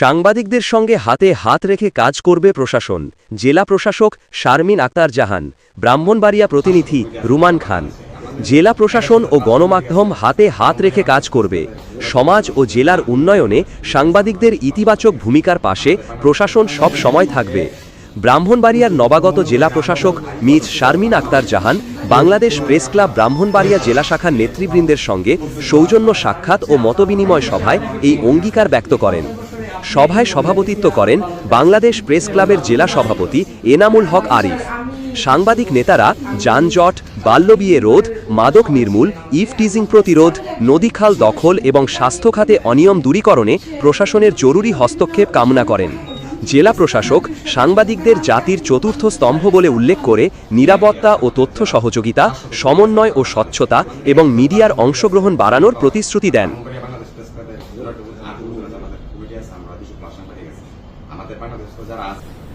সাংবাদিকদের সঙ্গে হাতে হাত রেখে কাজ করবে প্রশাসন। জেলা প্রশাসক শারমিন আক্তার জাহান, ব্রাহ্মণবাড়িয়া প্রতিনিধি রুমান খান। জেলা প্রশাসন ও গণমাধ্যম হাতে হাত রেখে কাজ করবে। সমাজ ও জেলার উন্নয়নে সাংবাদিকদের ইতিবাচক ভূমিকার পাশে প্রশাসন সব সময় থাকবে। ব্রাহ্মণবাড়িয়ার নবাগত জেলা প্রশাসক Ms Sharmin Akter Jahan, Bangladesh press club Brahmanbaria জেলা শাখার নেতৃবৃন্দের সঙ্গে সৌজন্য সাক্ষাৎ ও মতবিনিময় সভায় এই অঙ্গীকার ব্যক্ত করেন। সভায় সভাপতিত্ব করেন বাংলাদেশ প্রেস ক্লাবের জেলা সভাপতি এনামুল হক আরিফ। সাংবাদিক নেতারা যানজট বাল্যবিয়ে রোধ, মাদক নির্মূল ইফটিজিং প্রতিরোধ নদীখাল দখল এবং স্বাস্থ্য খাতে অনিয়ম দূরীকরণে প্রশাসনের জরুরি হস্তক্ষেপ কামনা করেন। জেলা প্রশাসক সাংবাদিকদের জাতির চতুর্থ স্তম্ভ বলে উল্লেখ করে নিরাপত্তা ও তথ্য সহযোগিতা, সমন্বয় ও স্বচ্ছতা এবং মিডিয়ার অংশগ্রহণ বাড়ানোর প্রতিশ্রুতি দেন। আছে আমাদের কমিটি আমাদের যারা আছে